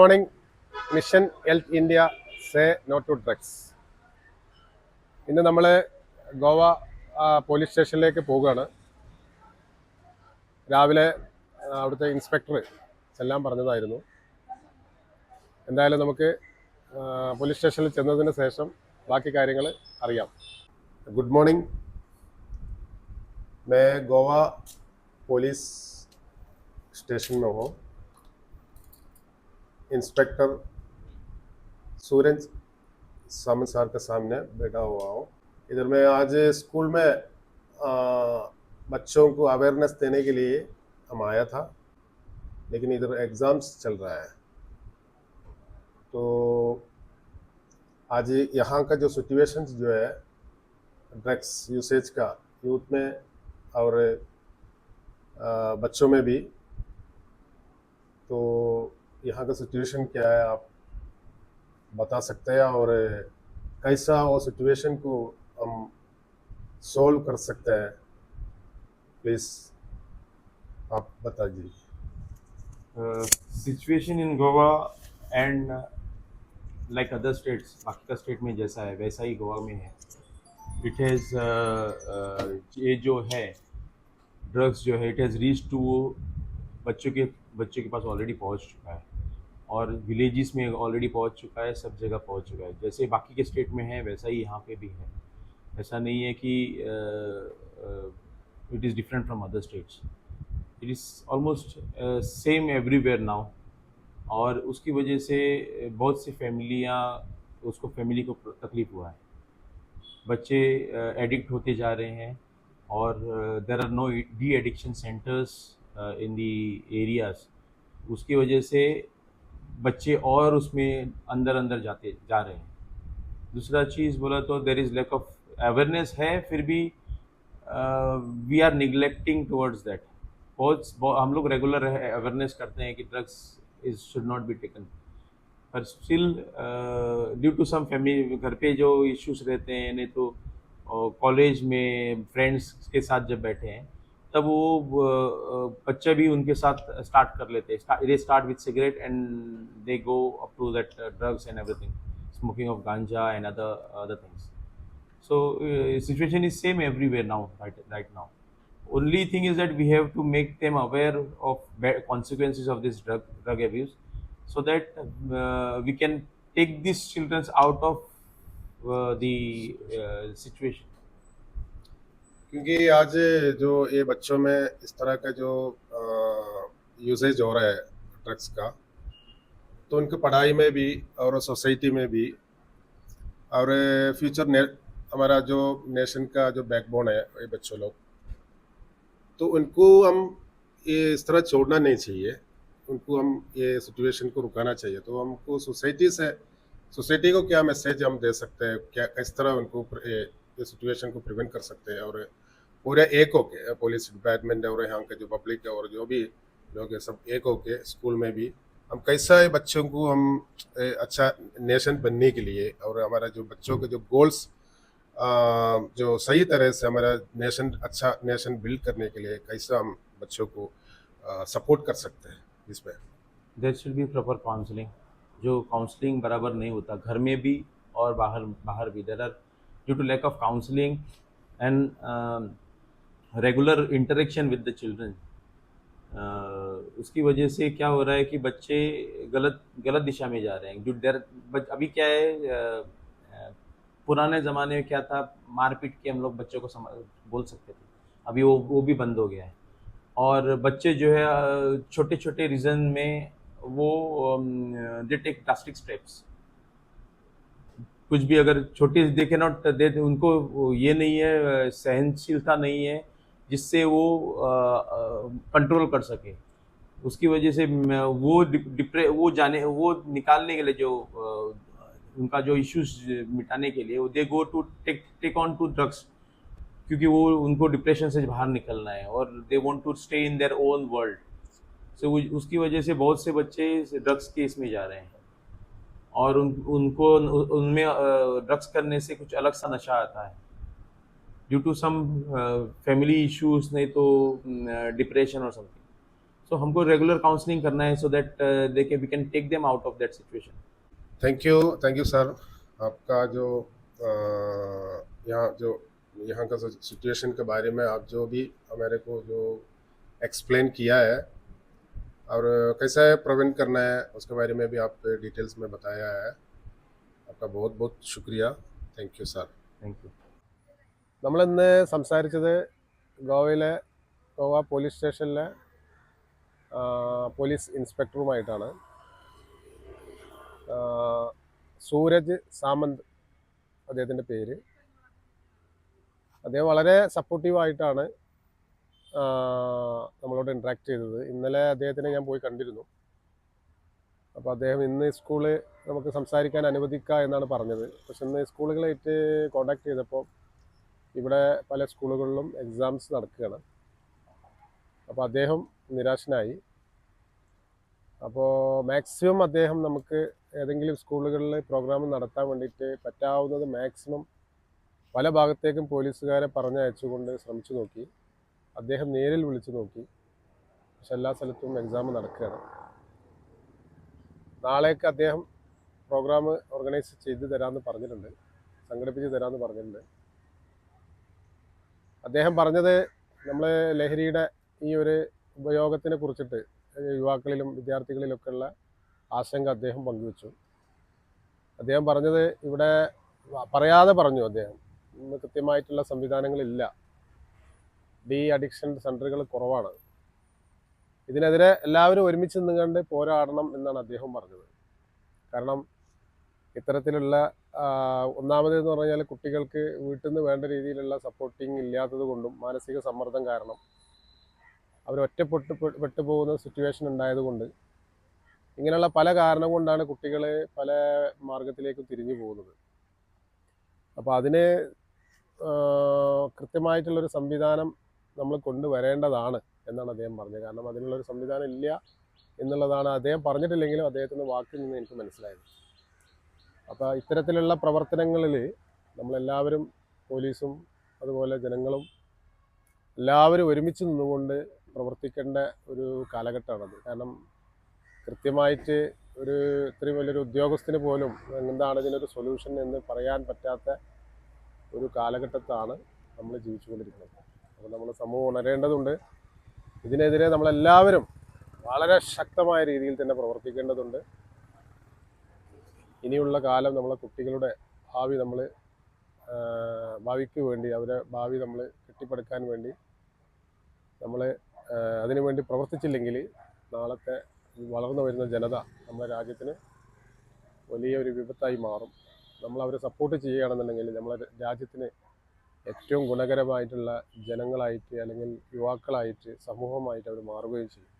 morning mission health India say no to drugs ഇന്ന് നമ്മൾ ഗോവ ആ, പോലീസ് സ്റ്റേഷനിലേക്ക് പോവുകയാണ് രാവിലെ ആ, അവിടുത്തെ ഇൻസ്പെക്ടർ ചെല്ലാൻ പറഞ്ഞതായിരുന്നു എന്തായാലും നമുക്ക് ആ, പോലീസ് സ്റ്റേഷനിൽ ചെന്നതിന് ശേഷം ബാക്കി കാര്യങ്ങൾ അറിയാം ഗുഡ് മോർണിംഗ് मैं गोवा पुलिस स्टेशन में हूँ इंस्पेक्टर सूरज सामन सर के सामने बैठा हुआ हूँ। इधर मैं आज स्कूल में आ, बच्चों को अवेयरनेस देने के लिए हम आया था लेकिन इधर एग्ज़ाम्स चल रहा है। तो आज यहाँ का जो सिचुएशन जो है ड्रग्स यूसेज का यूथ में और बच्चों में भी तो यहाँ का सिचुएशन क्या है आप बता सकते हैं? और कैसा वो सिचुएशन को हम सॉल्व कर सकते हैं? प्लीज़ आप बता दीजिए uh, in Goa and uh, like other states बाकी का स्टेट में जैसा है वैसा ही गोवा में है। इट हैज़ ये जो है ड्रग्स जो है इट हैज़ रीच टू बच्चों के बच्चों के पास ऑलरेडी पहुँच चुका है। और विलेजेस में ऑलरेडी पहुँच चुका है, सब जगह पहुँच चुका है। जैसे बाकी के स्टेट में है, वैसा ही यहाँ पे भी है। ऐसा नहीं है कि it is different from other states it is almost same everywhere now और उसकी वजह से बहुत सी फैमिलियाँ उसको फैमिली को तकलीफ़ हुआ है। बच्चे एडिक्ट होते जा रहे हैं और there are no de addiction centres in the areas उसकी वजह से बच्चे और उसमें अंदर अंदर जाते, जा रहे हैं। दूसरा चीज़ बोला तो there is lack of awareness है, फिर भी we are neglecting towards that बहुत हम लोग रेगुलर अवेयरनेस करते हैं कि drugs is should not be taken पर still due to some family घर पे जो इश्यूज़ रहते हैं, नहीं तो कॉलेज में फ्रेंड्स के साथ जब बैठे हैं तब वो बच्चे भी उनके साथ स्टार्ट कर लेते। They start with cigarette and they go up to that drugs and everything smoking of ganja and other other things so situation is same everywhere now right right now only thing is that we have to make them aware of consequences of this drug drug abuse so that we can take this childrens out of situation क्योंकि आज जो ये बच्चों में इस तरह का जो यूजेज हो रहा है ड्रग्स का तो उनकी पढ़ाई में भी और सोसाइटी में भी और फ्यूचर ने, हमारा जो नेशन का जो बैकबोन है ये बच्चों लोग तो उनको हम ये इस तरह छोड़ना नहीं चाहिए। उनको हम ये सिचुएशन को रुकाना चाहिए। तो हमको सोसाइटी से सोसाइटी को क्या मैसेज हम दे सकते हैं? क्या, किस तरह उनको प्र- ये सिचुएशन को प्रिवेंट कर सकते हैं और पूरे एक होके पुलिस डिपार्टमेंट और यहाँ के जो पब्लिक है और जो भी लोग हैं, सब एक होके स्कूल में भी हम कैसा है बच्चों को हम अच्छा नेशन बनने के लिए और हमारा जो बच्चों के जो गोल्स जो सही तरह से हमारा नेशन अच्छा नेशन बिल्ड करने के लिए कैसा हम बच्चों को सपोर्ट कर सकते हैं इस पे there should be proper counselling जो काउंसलिंग बराबर नहीं होता, घर में भी और बाहर बाहर भी। There are due to lack of counselling and regular interaction with the children उसकी वजह से क्या हो रहा है कि बच्चे गलत गलत दिशा में जा रहे हैं जो डर अभी क्या है पुराने ज़माने में क्या था मारपीट के हम लोग बच्चों को बोल सकते थे अभी वो वो भी बंद हो गया है और बच्चे जो है छोटे छोटे रीज़न में वो दे टेक ड्रास्टिक स्टेप्स कुछ भी अगर छोटे छोटी देखे नॉट दे, उनको ये नहीं है, सहनशीलता नहीं है, जिससे वो कंट्रोल कर सके। उसकी वजह से वो डिप्रे, वो जाने, वो निकालने के लिए जो उनका जो इश्यूज़ मिटाने के लिए, वो they go to take take on to drugs क्योंकि वो उनको डिप्रेशन से बाहर निकलना है, और they want to stay in their own world so उसकी वजह से बहुत से बच्चे ड्रग्स के इसमें जा रहे हैं। और उन, उनको, उनमें ड्रग्स करने से कुछ अलग सा नशा आता है। Due to some family issues नहीं तो डिप्रेशन और समथिंग सो हमको रेगुलर काउंसलिंग करना है so that they can we can take them out of that situation thank you thank you sir आपका जो यहाँ जो, यहाँ का सिचुएशन के बारे में आप जो भी हमारे को जो एक्सप्लेन किया है और कैसे प्रिवेंट करना है उसके बारे में भी आप डिटेल्स में बताया है आपका बहुत बहुत शुक्रिया thank you sir thank you നമ്മളിന്ന് സംസാരിച്ചത് ഗോവയിലെ ഗോവ പോലീസ് സ്റ്റേഷനിലെ ആ, പോലീസ് ഇൻസ്പെക്ടറുമായിട്ടാണ് ആ, സൂരജ് സാമന്ത് അദ്ദേഹത്തിൻ്റെ പേര് അദ്ദേഹം വളരെ സപ്പോർട്ടീവായിട്ടാണ് ആ, നമ്മളോട് ഇൻട്രാക്ട് ചെയ്തത്. ഇന്നലെ അദ്ദേഹത്തിനെ ഞാൻ പോയി കണ്ടിരുന്നു. അപ്പോൾ അദ്ദേഹം ഇന്ന് സ്കൂൾ നമുക്ക് സംസാരിക്കാൻ അനുവദിക്കുക എന്നാണ് പറഞ്ഞത്. പക്ഷെ ഇന്ന് സ്കൂളുകളായിട്ട് കോണ്ടാക്ട് ചെയ്തപ്പോൾ ഇവിടെ പല സ്കൂളുകളിലും എക്സാംസ് നടക്കുകയാണ്. അപ്പോൾ അദ്ദേഹം നിരാശനായി. അപ്പോൾ മാക്സിമം അദ്ദേഹം നമുക്ക് ഏതെങ്കിലും സ്കൂളുകളിൽ പ്രോഗ്രാം നടത്താൻ വേണ്ടിയിട്ട് പറ്റാവുന്നത് മാക്സിമം പല ഭാഗത്തേക്കും പോലീസുകാരെ പറഞ്ഞയച്ചുകൊണ്ട് ശ്രമിച്ചു നോക്കി. അദ്ദേഹം നേരിൽ വിളിച്ചു നോക്കി. പക്ഷെ എല്ലാ സ്ഥലത്തും എക്സാം നടക്കുകയാണ്. നാളേക്ക് അദ്ദേഹം പ്രോഗ്രാം ഓർഗനൈസ് ചെയ്ത് തരാമെന്ന് പറഞ്ഞിട്ടുണ്ട്. സംഘടിപ്പിച്ച് തരാമെന്ന് പറഞ്ഞിട്ടുണ്ട്. അദ്ദേഹം പറഞ്ഞത് നമ്മൾ ലഹരിയുടെ ഈ ഒരു ഉപയോഗത്തിനെ കുറിച്ചിട്ട് യുവാക്കളിലും വിദ്യാർത്ഥികളിലൊക്കെയുള്ള ആശങ്ക അദ്ദേഹം പങ്കുവച്ചു. അദ്ദേഹം പറഞ്ഞത് ഇവിടെ പറയാതെ പറഞ്ഞു അദ്ദേഹം. കൃത്യമായിട്ടുള്ള സംവിധാനങ്ങളില്ല. ഡി അഡിക്ഷൻ സെന്ററുകൾ കുറവാണ്. ഇതിനെതിരെ എല്ലാവരും ഒരുമിച്ച് നിന്നുകൊണ്ട് പോരാടണം എന്നാണ് അദ്ദേഹം പറഞ്ഞത്. കാരണം ഇത്തരത്തിലുള്ള ഒന്നാമത് എന്ന് പറഞ്ഞാൽ കുട്ടികൾക്ക് വീട്ടിൽ നിന്ന് വേണ്ട രീതിയിലുള്ള സപ്പോർട്ടിങ് ഇല്ലാത്തത് കൊണ്ടും മാനസിക സമ്മർദ്ദം കാരണം അവർ ഒറ്റപ്പെട്ട് പെട്ടുപോകുന്ന പെട്ടു പോകുന്ന സിറ്റുവേഷൻ ഉണ്ടായതുകൊണ്ട് ഇങ്ങനെയുള്ള പല കാരണം കൊണ്ടാണ് കുട്ടികൾ പല മാർഗത്തിലേക്കും തിരിഞ്ഞു പോകുന്നത്. അപ്പോൾ അതിന് കൃത്യമായിട്ടുള്ളൊരു സംവിധാനം നമ്മൾ കൊണ്ടുവരേണ്ടതാണ് എന്നാണ് അദ്ദേഹം പറഞ്ഞത്. കാരണം അതിനുള്ളൊരു സംവിധാനം ഇല്ല എന്നുള്ളതാണ് അദ്ദേഹം പറഞ്ഞിട്ടില്ലെങ്കിലും അദ്ദേഹത്തിന്റെ വാക്കിൽ നിന്ന് എനിക്ക് മനസ്സിലായത്. അപ്പോൾ ഇത്തരത്തിലുള്ള പ്രവർത്തനങ്ങളിൽ നമ്മളെല്ലാവരും പോലീസും അതുപോലെ ജനങ്ങളും എല്ലാവരും ഒരുമിച്ച് നിന്നുകൊണ്ട് പ്രവർത്തിക്കേണ്ട ഒരു കാലഘട്ടമാണത്. കാരണം കൃത്യമായിട്ട് ഒരു ഇത്രയും വലിയൊരു ഉദ്യോഗസ്ഥന് പോലും എന്താണ് ഇതിനൊരു സൊല്യൂഷൻ എന്ന് പറയാൻ പറ്റാത്ത ഒരു കാലഘട്ടത്താണ് നമ്മൾ ജീവിച്ചുകൊണ്ടിരിക്കുന്നത്. അപ്പോൾ നമ്മൾ സമൂഹം ഉണരേണ്ടതുണ്ട്. ഇതിനെതിരെ നമ്മളെല്ലാവരും വളരെ ശക്തമായ രീതിയിൽ തന്നെ പ്രവർത്തിക്കേണ്ടതുണ്ട്. ഇനിയുള്ള കാലം നമ്മളെ കുട്ടികളുടെ ഭാവി നമ്മൾ ഭാവിക്ക് വേണ്ടി അവരെ ഭാവി നമ്മൾ കെട്ടിപ്പടുക്കാൻ വേണ്ടി നമ്മൾ അതിനുവേണ്ടി പ്രവർത്തിച്ചില്ലെങ്കിൽ നാളത്തെ വളർന്നു വരുന്ന ജനത നമ്മുടെ രാജ്യത്തിന് വലിയൊരു വിപത്തായി മാറും. നമ്മൾ അവരെ സപ്പോർട്ട് ചെയ്യുകയാണെന്നുണ്ടെങ്കിൽ നമ്മളെ രാജ്യത്തിന് ഏറ്റവും ഗുണകരമായിട്ടുള്ള ജനങ്ങളായിട്ട് അല്ലെങ്കിൽ യുവാക്കളായിട്ട് സമൂഹമായിട്ട് അവർ മാറുകയും ചെയ്യും.